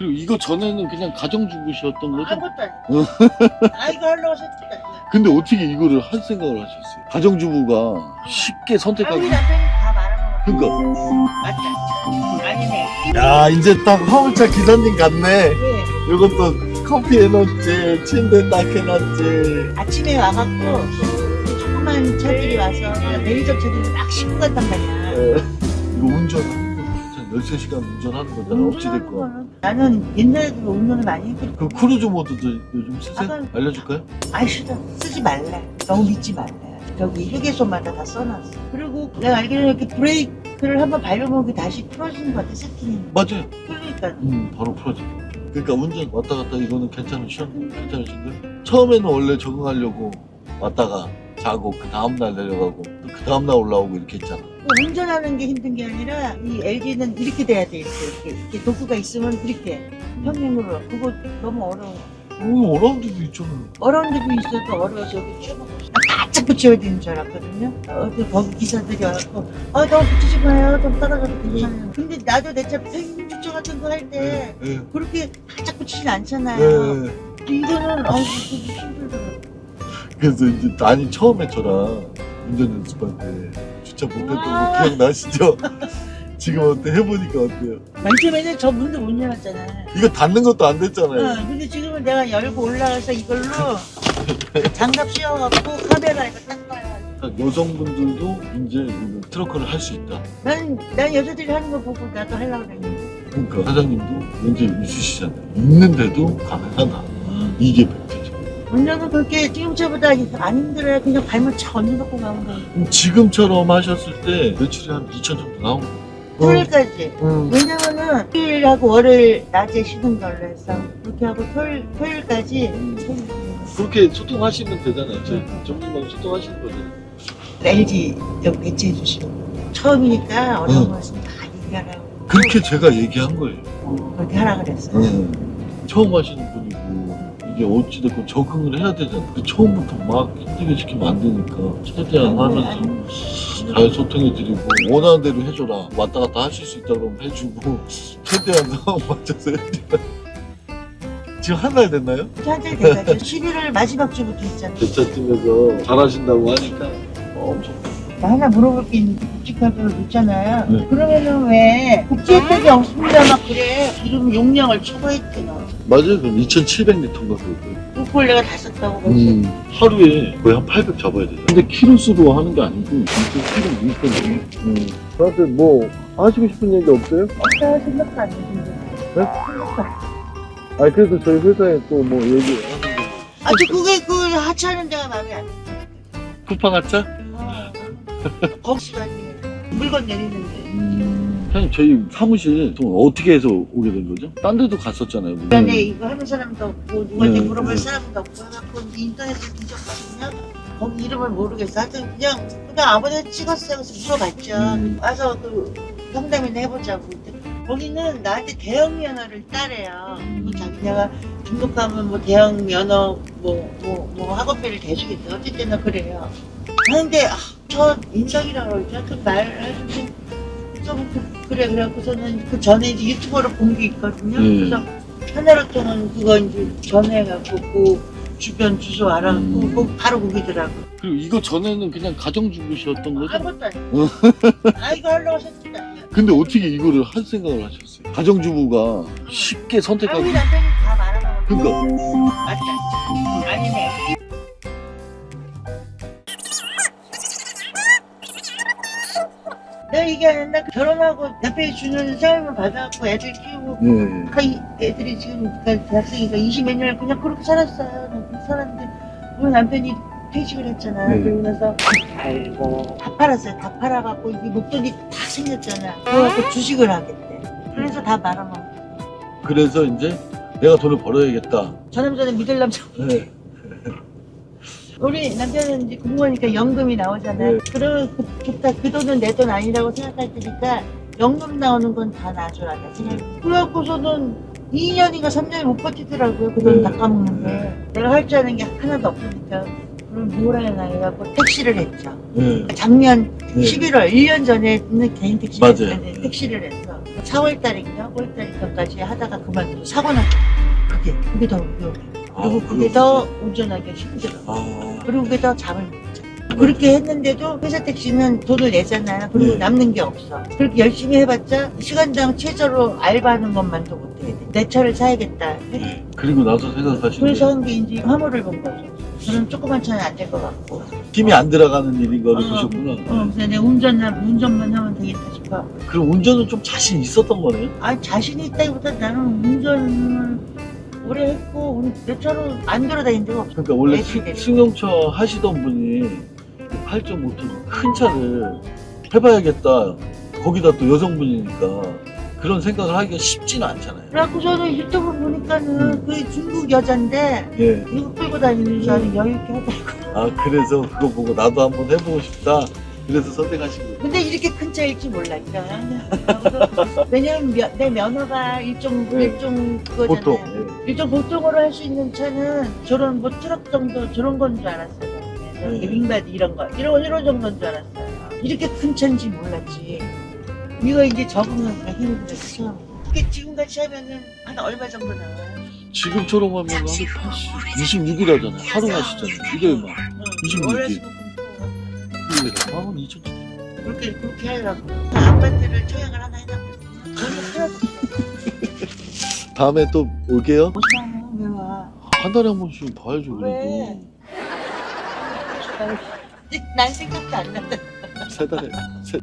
그리고 이거 전에는 그냥 가정주부셨던 거죠? 아무것도 어. 아니고. 아, 이거 하려고 했다. 근데 어떻게 이거를 할 생각을 하셨어요? 가정주부가 쉽게 아, 선택하기. 우리 남편이 다 말아먹었어. 그러니까. 맞다. 아니네. 야, 이제 딱 화물차 기사님 같네. 왜? 이것도 커피 해놓지, 침대 딱 해놨지. 아침에 와갖고 그 조그만 차들이 와서 매니저 차들이 딱 싣고 간단 말이야. 거한 13시간 운전하는 거잖아, 어찌됐건. 거는 나는 옛날에도 운전을 많이 했거든. 그럼 크루즈 모드도 요즘 쓰세요? 아까- 알려줄까요? 아이 싫어. 쓰지 말래. 너무 믿지 말래. 저기 휴게소마다 다 써놨어. 그리고 내가 알기로는 이렇게 브레이크를 한번 밟으면 다시 풀어지는 것 같아, 세팅이. 맞아요. 그러니까. 음, 바로 풀어져. 그러니까 운전 왔다 갔다 이거는 괜찮으셔? 괜찮으신가요? 처음에는 원래 적응하려고 왔다가 자고 그 다음날 내려가고 또 그 다음날 올라오고 이렇게 했잖아. 그 운전하는 게 힘든 게 아니라 이 LG는 이렇게 돼야 돼 이렇게 이렇게, 이렇게 도구가 있으면 이렇게 평행으로. 그거 너무 어려워. 오, 어려운 데도 있잖아. 어려운 데도 있어도 어려워서 여기 쭉 바짝 붙여야 되는 줄 알았거든요. 어디 거기 기사들이 와갖고 아 너무 붙이지 마요. 좀 떨어져도 괜찮아요. 근데 나도 내차 평행 주차 같은 거 할때 예. 그렇게 바짝 붙이진 않잖아요. 예. 이거는 되게 힘들더라고 그래서 이제 아니 처음에 저랑 운전 연습할 때 주차 못했던 거 아. 기억나시죠? 지금 어때? 해보니까 어때요? 맨 처음에는 저 문도 못 열었잖아 이거 닫는 것도 안 됐잖아요. 응, 근데 지금은 내가 열고 올라가서 이걸로 장갑 씌워갖고 카메라 이거 딱 봐요. 여성분들도 이제 이거 트럭커를 할 수 있다. 난, 난 여자들이 하는 거 보고 나도 하려고 그랬는데. 그러니까 사장님도 문제 있으시잖아요. 있는데도 가능하다. 이게 팩트죠. 운전은 그렇게 지금처보다 안 힘들어요. 그냥 발만 착 얹어놓고 가는 거예요. 그럼 지금처럼 하셨을 때 매출이 한 2천 정도 나온 거예요. 토요일까지. 응. 왜냐면은 토요일하고 월요일 낮에 쉬는 걸로 해서 그렇게 하고 토요일, 토요일까지 그렇게 소통하시면 되잖아요. 저 전문가랑 소통하시는 거잖아요. LG 좀 배치해 주시고. 처음이니까 어려운 응. 것은 다 얘기하라고. 그렇게 제가 얘기한 거예요. 그렇게 하라 그랬어. 처음 하시는 분이고 이게 어찌됐건 적응을 해야 되잖아요. 그 처음부터 막 힘들게 시키면 안 되니까 최대한 하면서 잘 소통해드리고 원하는 대로 해줘라 왔다 갔다 하실 수 있다 그러면 해주고 최대한 상황 맞춰서 해드리라 지금 한 달 됐나요? 한달 돼가지고 11월 마지막 주부터 했잖아. 대차 팀에서 잘하신다고 하니까 어, 엄청 나 하나 물어볼 게 있는데 국제카드를 줬잖아요. 네. 그러면은 왜 국제 혜택이 없습니다 막 그래. 이름 용량을 초과했대요. 맞아요 그럼 2700리터인가 그랬어요 그걸 내가 다 썼다고 그랬지. 음, 하루에 거의 한 800 잡아야 되죠 근데 키로수로 하는 게 아니고 진짜 키로 있거든요 음. 저한테 뭐 하시고 싶은 얘기 없어요? 없다 생각도 안 했는데. 네? 생각도 안 했어. 아 그래도 저희 회사에 또 뭐 얘기하는 거 아주 그게 그 하차하는 데가 마음에 안 들어. 쿠팡 하차? 아, 거기서. 물건 내리는데. 사장님 저희 사무실 또 어떻게 해서 오게 된 거죠? 딴 데도 갔었잖아요 그다음에 이거 하는 사람도 없고 누구한테 네, 물어볼 네. 사람도 없고 해갖고 인터넷에 뒤졌거든요. 거기 이름을 모르겠어. 하여튼 그냥 그냥 아무데나 찍었어요. 그래서 물어봤죠. 음. 와서 그 상담이나 해보자고. 근데 거기는 나한테 대형 면허를 따래요. 그리고 자기네가 등록하면 뭐 대형 면허 뭐 뭐 뭐 학원비를 대주겠다. 어쨌든 그래요. 아, 저 인성이라 그러죠. 그 말을 좀, 좀 그, 그래 그래갖고서는 그 전에 이제 유튜버로 본 게 있거든요. 네. 그래서 하나로통은 그거 이제 전해갖고 그 주변 주소 알아갖고 음. 그 바로 거기더라고. 그리고 이거 전에는 그냥 가정주부셨던 거죠? 아무것도 아니고. 아 이거 하려고 했었다. 근데 어떻게 이거를 할 생각을 하셨어요? 가정주부가 쉽게 선택하기 남편이 다 말아먹었어. 그러니까 맞다. 내가 얘기하는데 결혼하고 남편이 주는 생활비 받아갖고 애들 키우고 예. 그 이- 애들이 지금 그 대학생이니까 20몇 년을 그냥 그렇게 살았어요. 난 그렇게 살았는데 우리 남편이 퇴직을 했잖아. 네. 그러고 나서 팔고 다 팔았어요. 다 팔아갖고 이게 목돈이 다 생겼잖아. 그래갖고 주식을 하겠대. 그래서 다 말아먹어. 그래서 이제 내가 돈을 벌어야겠다 저 남자는 믿을 남자. 네. 우리 남편은 이제 공무원이니까 연금이 나오잖아요. 네. 그러면 그, 좋다. 그 돈은 내 돈 아니라고 생각할 테니까 연금 나오는 건 다 놔줘라. 생각. 그래갖고서는 2년인가 3년을 못 버티더라고요. 그돈 네. 다 까먹는데. 내가 할 줄 아는 게 하나도 없으니까. 그럼 뭘 해야 해갖고 택시를 했죠. 네. 작년 네. 11월 1년 전에는 개인 택시 맞아요. 했는데 택시를 했어. 4월달인가 5월달인가까지 하다가 그만두고 사고 났죠. 그게 그게 더 위험해. 그리고 아, 그게 더 운전하기 힘들어. 아, 그리고 그게 더 잠을 못 자. 그렇게 했는데도 회사 택시는 돈을 내잖아요. 그리고 네. 남는 게 없어. 그렇게 열심히 해봤자 시간당 최저로 알바하는 것만도 못해. 내 차를 사야겠다. 네. 그리고 나서 생각하시는 그래서 한 게 이제 화물을 본 거죠. 저는 조그만 차는 안 될 것 같고. 힘이 안 들어가는 일인 거를 어, 보셨구나. 어, 그래서 내가 운전만, 운전만 하면 되겠다 싶어. 그럼 운전은 좀 자신 있었던 거네요? 아, 자신이 있다기보다 나는 운전을 오래 했고, 내 차로 안 돌아다닌 데가 없어. 그러니까 원래 네. 승용차 하시던 분이 8.5톤 큰 차를 해봐야겠다. 거기다 또 여성분이니까 그런 생각을 하기가 쉽지는 않잖아요. 그래갖고 저는 유튜브 보니까는 그 중국 여잔데, 예. 이거 끌고 다니면서 아주 여유 있게 하더라고. 아 그래서 그거 보고 나도 한번 해보고 싶다. 그래서 선택하신 거예요. 근데 이렇게 큰 차일 줄 몰랐죠. 그래서 왜냐면 면- 내 면허가 일종, 네. 일종 그거잖아요. 보통. 예. 일종 보통으로 할 수 있는 차는 저런 뭐 트럭 정도 저런 건 줄 알았어요. 네. 윙바디 이런 거 이런 이런 정도인 줄 알았어요. 이렇게 큰 차인지 몰랐지. 이거 이제 적응하기가 힘들었어. 이게 지금 같이 하면은 한 얼마 정도 나와요? 지금처럼 하면 한 80, 26일 하잖아요. 하루 하시잖아요. 이게 얼마? 26일. 월화수목 금토 이게 4만 2천 원. 그렇게 그렇게 하려고 아파트를 청약을 하나 해놨거든요. 저는 다음에 또 올게요. 못 사. 왜 와? 한 달에 한 번씩 봐야죠 왜? 그래도. 난 생각도 안 난다. 세 달에 세,